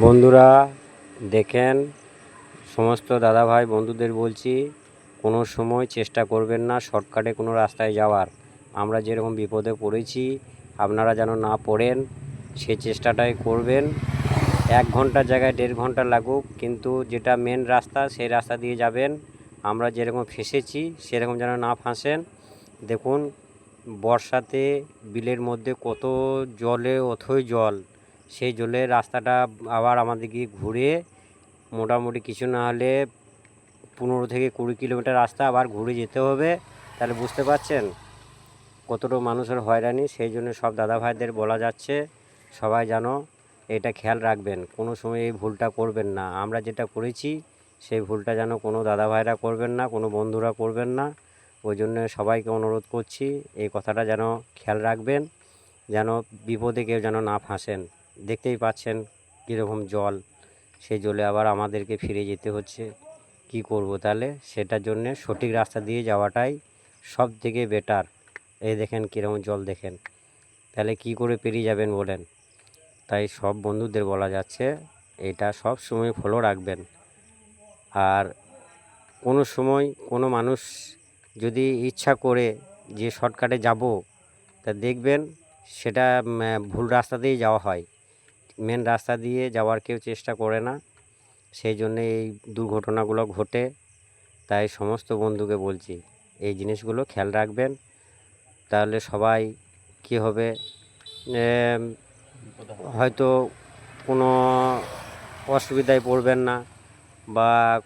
বন্ধুরা, দেখেন, সমস্ত দাদাভাই, বন্ধুদের বলছি, কোনো সময় চেষ্টা করবেন না শর্টকাটে কোনো রাস্তায় যাওয়ার। আমরা যেরকম বিপদে পড়েছি, আপনারা যেন না পড়েন, সে চেষ্টাটাই করবেন। এক ঘণ্টার জায়গায় দেড় ঘণ্টা লাগুক, কিন্তু যেটা মেন রাস্তা, সেই রাস্তা দিয়ে যাবেন। আমরা যেরকম ফেসেছি, সেরকম যেন না ফাঁসেন। দেখুন, বর্ষাতে বিলের মধ্যে কত জলে অথই জল। সেই জলে রাস্তাটা আবার আমাদেরকে ঘুরে মোটামুটি কিছু না হলে পনেরো থেকে কুড়ি কিলোমিটার রাস্তা আবার ঘুরে যেতে হবে। তাহলে বুঝতে পারছেন কতটা মানুষের হয়রানি, সেই জন্য সব দাদা ভাইদের বলা যাচ্ছে, সবাই যেন এটা খেয়াল রাখবেন। কোনো সময় এই ভুলটা করবেন না। আমরা যেটা করেছি, সেই ভুলটা যেন কোনো দাদা ভাইরা করবেন না, কোনো বন্ধুরা করবেন না। ওই জন্য সবাইকে অনুরোধ করছি, এই কথাটা যেন খেয়াল রাখবেন, যেন বিপদে কেউ যেন না ফাঁসেন। দেখতেই পাচ্ছেন কীরকম জল। সেই জলে আবার আমাদেরকে ফিরে যেতে হচ্ছে। কি করব তাহলে? সেটার জন্যে সঠিক রাস্তা দিয়ে যাওয়াটাই সব থেকে বেটার এই দেখেন কীরকম জল দেখেন। তাহলে কি করে পেরিয়ে যাবেন বলেন? তাই সব বন্ধুদের বলা যাচ্ছে, এটা সব সময় ফলো রাখবেন। আর কোনো সময় কোনো মানুষ যদি ইচ্ছা করে যে শর্টকাটে যাব, তা দেখবেন সেটা ভুল রাস্তা দিয়েই যাওয়া হয়। মেন রাস্তা দিয়ে যাওয়ার কেউ চেষ্টা করে না। সেই জন্যে এই দুর্ঘটনাগুলো ঘটে। তাই সমস্ত বন্ধুকে বলছি, এই জিনিসগুলো খেয়াল রাখবেন। তাহলে সবাই কি হবে? হয়তো কোনো অসুবিধায় পড়বেন না বা